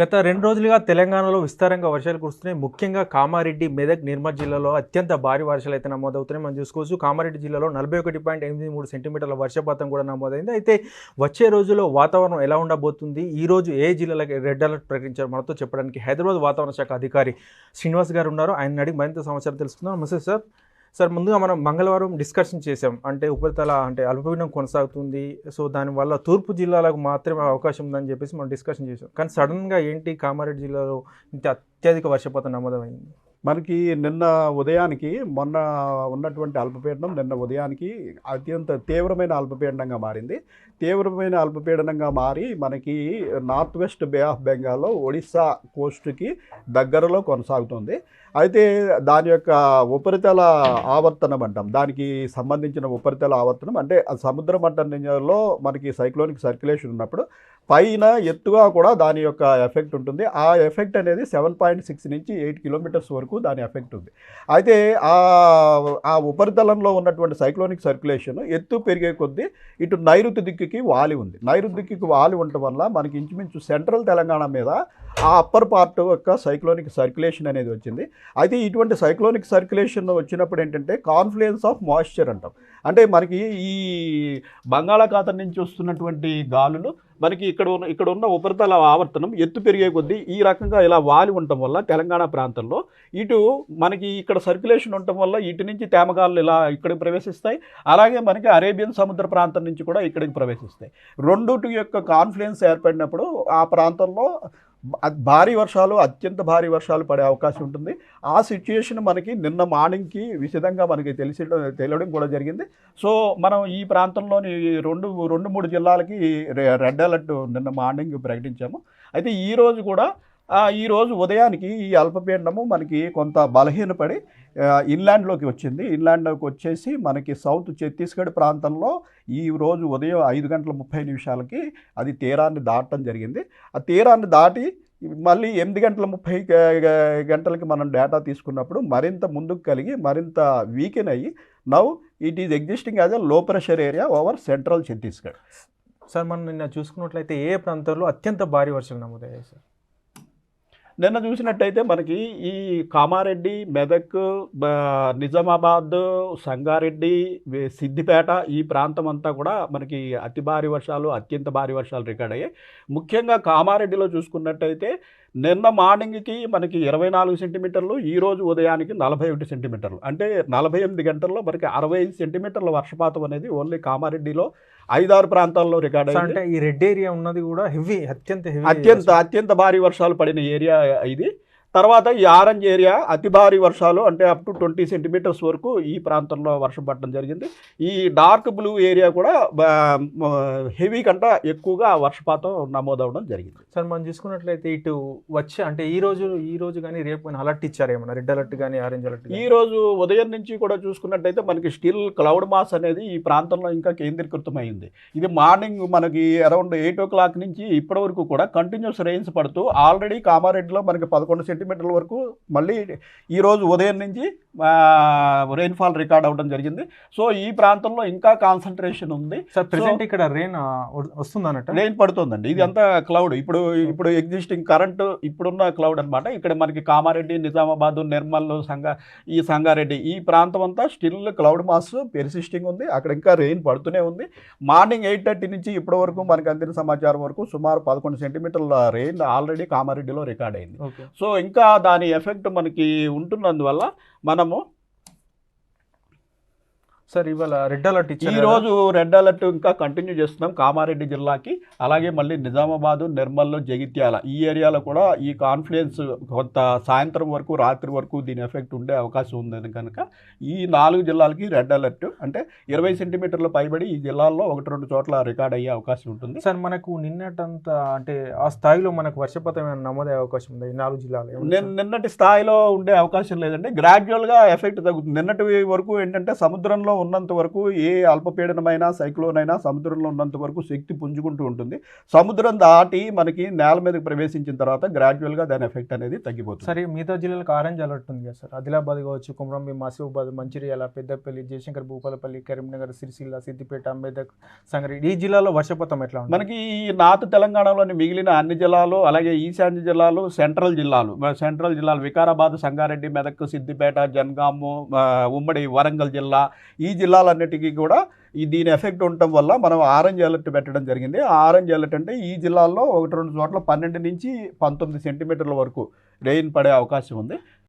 గత రెండు రోజులుగా తెలంగాణలో విస్తారంగా వర్షాలు కురుస్తున్నాయి. ముఖ్యంగా కామారెడ్డి మెదక్ నిర్మల్ జిల్లాలో అత్యంత భారీ వర్షాలు అయితే నమోదవుతున్నాయి. మనం చూసుకోవచ్చు కామారెడ్డి జిల్లాలో నలభై ఒకటి పాయింట్ ఎనిమిది మూడు సెంటీమీటర్ల వర్షపాతం కూడా నమోదైంది. అయితే వచ్చే రోజుల్లో వాతావరణం ఎలా ఉండబోతుంది? ఈ రోజు ఏ జిల్లాలకి రెడ్ అలర్ట్ ప్రకటించారు? మనతో చెప్పడానికి హైదరాబాద్ వాతావరణ శాఖ అధికారి శ్రీనివాస్ గారు ఉన్నారు. ఆయన అడిగి మరింత సమాచారం తెలుసుకుందాం. నమస్తే సార్. సార్ ముందుగా మనం మంగళవారం డిస్కషన్ చేసాం అంటే ఉపరితల అంటే అల్పపీడనం కొనసాగుతుంది. సో దానివల్ల తూర్పు జిల్లాలకు మాత్రమే అవకాశం ఉందని చెప్పేసి మనం డిస్కషన్ చేసాం కానీ సడన్గా ఏంటి కామారెడ్డి జిల్లాలో ఇంత అత్యధిక వర్షపాతం నమోదమైంది? మనకి నిన్న ఉదయానికి మొన్న ఉన్నటువంటి అల్పపీడనం నిన్న ఉదయానికి అత్యంత తీవ్రమైన అల్పపీడనంగా మారింది. తీవ్రమైన అల్పపీడనంగా మారి మనకి నార్త్ వెస్ట్ బే ఆఫ్ బెంగాల్లో ఒడిస్సా కోస్ట్కి దగ్గరలో కొనసాగుతుంది. అయితే దాని యొక్క ఉపరితల ఆవర్తనం అంటాం. దానికి సంబంధించిన ఉపరితల ఆవర్తనం అంటే సముద్ర మట్టంలో మనకి సైక్లోనిక్ సర్క్యులేషన్ ఉన్నప్పుడు పైన ఎత్తుగా కూడా దాని యొక్క ఎఫెక్ట్ ఉంటుంది. ఆ ఎఫెక్ట్ అనేది సెవెన్ పాయింట్ సిక్స్ నుంచి ఎయిట్ కిలోమీటర్స్ వరకు దాని ఎఫెక్ట్ ఉంది. అయితే ఆ ఆ ఉపరితలంలో ఉన్నటువంటి సైక్లోనిక్ సర్క్యులేషన్ ఎత్తు పెరిగే కొద్దీ ఇటు నైరుతి దిక్కుకి వాలి ఉంది. నైరుతి దిక్కుకి వాలి ఉండటం వల్ల మనకి ఇంచుమించు సెంట్రల్ తెలంగాణ మీద ఆ అప్పర్ పార్ట్ యొక్క సైక్లోనిక్ సర్క్యులేషన్ అనేది వచ్చింది. అయితే ఇటువంటి సైక్లోనిక్ సర్క్యులేషన్ వచ్చినప్పుడు ఏంటంటే కాన్ఫ్లుయెన్స్ ఆఫ్ మాయిశ్చర్ అంటాం. అంటే మనకి ఈ బంగాళాఖాతం నుంచి వస్తున్నటువంటి గాలులు మనకి ఇక్కడ ఉన్న ఇక్కడ ఉన్న ఉపరితల ఆవర్తనం ఎత్తు పెరిగే కొద్దీ ఈ రకంగా ఇలా వాలి ఉండటం వల్ల తెలంగాణ ప్రాంతంలో ఇటు మనకి ఇక్కడ సర్క్యులేషన్ ఉండటం వల్ల ఇటు నుంచి తేమగాలు ఇలా ఇక్కడికి ప్రవేశిస్తాయి. అలాగే మనకి అరేబియన్ సముద్ర ప్రాంతం నుంచి కూడా ఇక్కడికి ప్రవేశిస్తాయి. రెండుటి యొక్క కాన్ఫ్లుయెన్స్ ఏర్పడినప్పుడు ఆ ప్రాంతంలో భారీ వర్షాలు అత్యంత భారీ వర్షాలు పడే అవకాశం ఉంటుంది. ఆ సిచ్యుయేషన్ మనకి నిన్న మార్నింగ్కి విశదంగా మనకి తెలిసి తెలియడం కూడా జరిగింది. సో మనం ఈ ప్రాంతంలోని రెండు రెండు మూడు జిల్లాలకి రె- రెడ్ అలర్ట్ నిన్న మార్నింగ్ ప్రకటించాము. అయితే ఈ రోజు కూడా ఈ రోజు ఉదయానికి ఈ అల్పపీడనము మనకి కొంత బలహీనపడి ఇన్లాండ్లోకి వచ్చింది. ఇన్లాండ్లోకి వచ్చేసి మనకి సౌత్ ఛత్తీస్గఢ్ ప్రాంతంలో ఈ రోజు ఉదయం ఐదు గంటల ముప్పై నిమిషాలకి అది తీరాన్ని దాటడం జరిగింది. ఆ తీరాన్ని దాటి మళ్ళీ ఎనిమిది గంటల ముప్పై గంటలకి మనం డేటా తీసుకున్నప్పుడు మరింత ముందుకు కలిగి మరింత వీకెన్ అయ్యి now it is existing as a low pressure area over central Chhattisgarh sir మనం నిన్న చూసుకున్నట్లయితే ఏ ప్రాంతాల్లో అత్యంత భారీ వర్షాలు నమోదయ్యాయి సార్? నిన్న చూసినట్టయితే మనకి ఈ కామారెడ్డి మెదక్ నిజామాబాద్ సంగారెడ్డి సిద్దిపేట ఈ ప్రాంతం అంతా కూడా మనకి అతి భారీ వర్షాలు అత్యంత భారీ వర్షాలు రికార్డ్ అయ్యాయి. ముఖ్యంగా కామారెడ్డిలో చూసుకున్నట్టయితే నిన్న మార్నింగ్కి మనకి ఇరవై నాలుగు సెంటీమీటర్లు ఈ రోజు ఉదయానికి నలభై ఒకటి సెంటీమీటర్లు. అంటే నలభై ఎనిమిది గంటల్లో మనకి అరవై ఐదు సెంటీమీటర్ల వర్షపాతం అనేది ఓన్లీ కామారెడ్డిలో ఐదారు ప్రాంతాల్లో రికార్డ్ అంటే ఈ రెడ్ ఏరియా ఉన్నది కూడా హెవీ అత్యంత హెవీ అత్యంత అత్యంత భారీ వర్షాలు పడిన ఏరియా ఇది. తర్వాత ఈ ఆరెంజ్ ఏరియా అతి భారీ వర్షాలు అంటే అప్ టు ట్వంటీ సెంటీమీటర్స్ వరకు ఈ ప్రాంతంలో వర్షం పడడం జరిగింది. ఈ డార్క్ బ్లూ ఏరియా కూడా హెవీ కంట ఎక్కువగా వర్షపాతం నమోదవడం జరిగింది. సార్ మనం చూసుకున్నట్లయితే ఇటు వచ్చే అంటే ఈ రోజు ఈ రోజు కానీ రేపు కానీ అలర్ట్ ఇచ్చారు ఏమన్నా? రెడ్ అలర్ట్ కానీ ఆరెంజ్ అలర్ట్ ఈ రోజు ఉదయం నుంచి కూడా చూసుకున్నట్టయితే మనకి స్టిల్ క్లౌడ్ మాస్ అనేది ఈ ప్రాంతంలో ఇంకా కేంద్రీకృతమైంది. ఇది మార్నింగ్ మనకి అరౌండ్ ఎయిట్ ఓ క్లాక్ నుంచి ఇప్పటి వరకు కూడా కంటిన్యూస్ రెయిన్స్ పడుతూ ఆల్రెడీ కామారెడ్డిలో మనకి పదకొండు సెంటీమీటర్ల వరకు మళ్ళీ ఈరోజు ఉదయం నుంచి రెయిన్ఫాల్ రికార్డ్ అవ్వడం జరిగింది. సో ఈ ప్రాంతంలో ఇంకా కాన్సన్ట్రేషన్ ఉంది. సార్ ప్రెసెంట్ ఇక్కడ రెయిన్ వస్తుంది అన్నట్టు రెయిన్ పడుతుందండి. ఇది అంతా క్లౌడ్ ఇప్పుడు ఇప్పుడు ఎగ్జిస్టింగ్ కరెంట్ ఇప్పుడున్న క్లౌడ్ అన్నమాట. ఇక్కడ మనకి కామారెడ్డి నిజామాబాద్ నిర్మల్ సంగా ఈ సంగారెడ్డి ఈ ప్రాంతం అంతా స్టిల్ క్లౌడ్ మాస్ పెర్సిస్టింగ్ ఉంది. అక్కడ ఇంకా రెయిన్ పడుతూనే ఉంది. మార్నింగ్ ఎయిట్ థర్టీ నుంచి ఇప్పటి వరకు మనకు అందిన సమాచారం వరకు సుమారు పదకొండు సెంటీమీటర్ల రెయిన్ ఆల్రెడీ కామారెడ్డిలో రికార్డ్ అయింది. సో ఇంకా దాని ఎఫెక్ట్ మనకి ఉంటున్నందువల్ల samo సార్ ఇవాళ రెడ్ అలర్ట్ ఈ ఇచ్చారు రోజు రెడ్ అలర్ట్ ఇంకా కంటిన్యూ చేస్తున్నాం కామారెడ్డి జిల్లాకి అలాగే మళ్ళీ నిజామాబాద్ నిర్మల్ జగిత్యాల. ఈ ఏరియాలో కూడా ఈ కాన్ఫ్లుయెన్స్ కొంత సాయంత్రం వరకు రాత్రి వరకు దీని ఎఫెక్ట్ ఉండే అవకాశం ఉంది. కనుక ఈ నాలుగు జిల్లాలకి రెడ్ అలర్ట్. అంటే ఇరవై సెంటీమీటర్ల పైబడి ఈ జిల్లాల్లో ఒకటి రెండు చోట్ల రికార్డ్ అయ్యే అవకాశం ఉంటుంది. సార్ మనకు నిన్నటంత అంటే ఆ స్థాయిలో మనకు వర్షపాతం ఏమైనా నమోదయ్యే అవకాశం ఉంది? ఈ నాలుగు జిల్లాలు నిన్నటి స్థాయిలో ఉండే అవకాశం లేదండి. గ్రాడ్యువల్గా ఎఫెక్ట్ తగ్గుతుంది. నిన్నటి వరకు ఏంటంటే సముద్రంలో ఉన్నంత వరకు ఏ అల్పపీడనమైనా సైక్లోన్ అయినా సముద్రంలో ఉన్నంత వరకు శక్తి పుంజుకుంటూ ఉంటుంది. సముద్రం దాటి మనకి నేల మీదకి ప్రవేశించిన తర్వాత గ్రాడ్యువల్గా దాని ఎఫెక్ట్ అనేది తగ్గిపోతుంది. సరే మిగతా జిల్లాలకు ఆరెంజ్ అలర్ట్ ఉంది కదా సార్? ఆదిలాబాద్ కావచ్చు కుమ్రంభీం ఆసిఫాబాద్ మంచిర్యాల పెద్దపల్లి జయశంకర్ భూపాలపల్లి కరీంనగర్ సిరిసిల్ల సిద్దిపేట మెదక్ సంగారెడ్డి. ఈ జిల్లాలో వర్షపాతం ఎట్లా ఉంది మనకి ఈ నార్త్ తెలంగాణలోని మిగిలిన అన్ని జిల్లాలు అలాగే ఈశాన్య జిల్లాలు సెంట్రల్ జిల్లాలు సెంట్రల్ జిల్లాలు వికారాబాద్ సంగారెడ్డి మెదక్ సిద్దిపేట జనగాము ఉమ్మడి వరంగల్ జిల్లా ఈ ఈ జిల్లాలన్నిటికీ కూడా ఈ దీని ఎఫెక్ట్ ఉండటం వల్ల మనం ఆరెంజ్ అలర్ట్ పెట్టడం జరిగింది. ఆరెంజ్ అలర్ట్ అంటే ఈ జిల్లాల్లో ఒకటి రెండు చోట్ల పన్నెండు నుంచి పంతొమ్మిది సెంటీమీటర్ల వరకు రెయిన్ పడే అవకాశం ఉంది.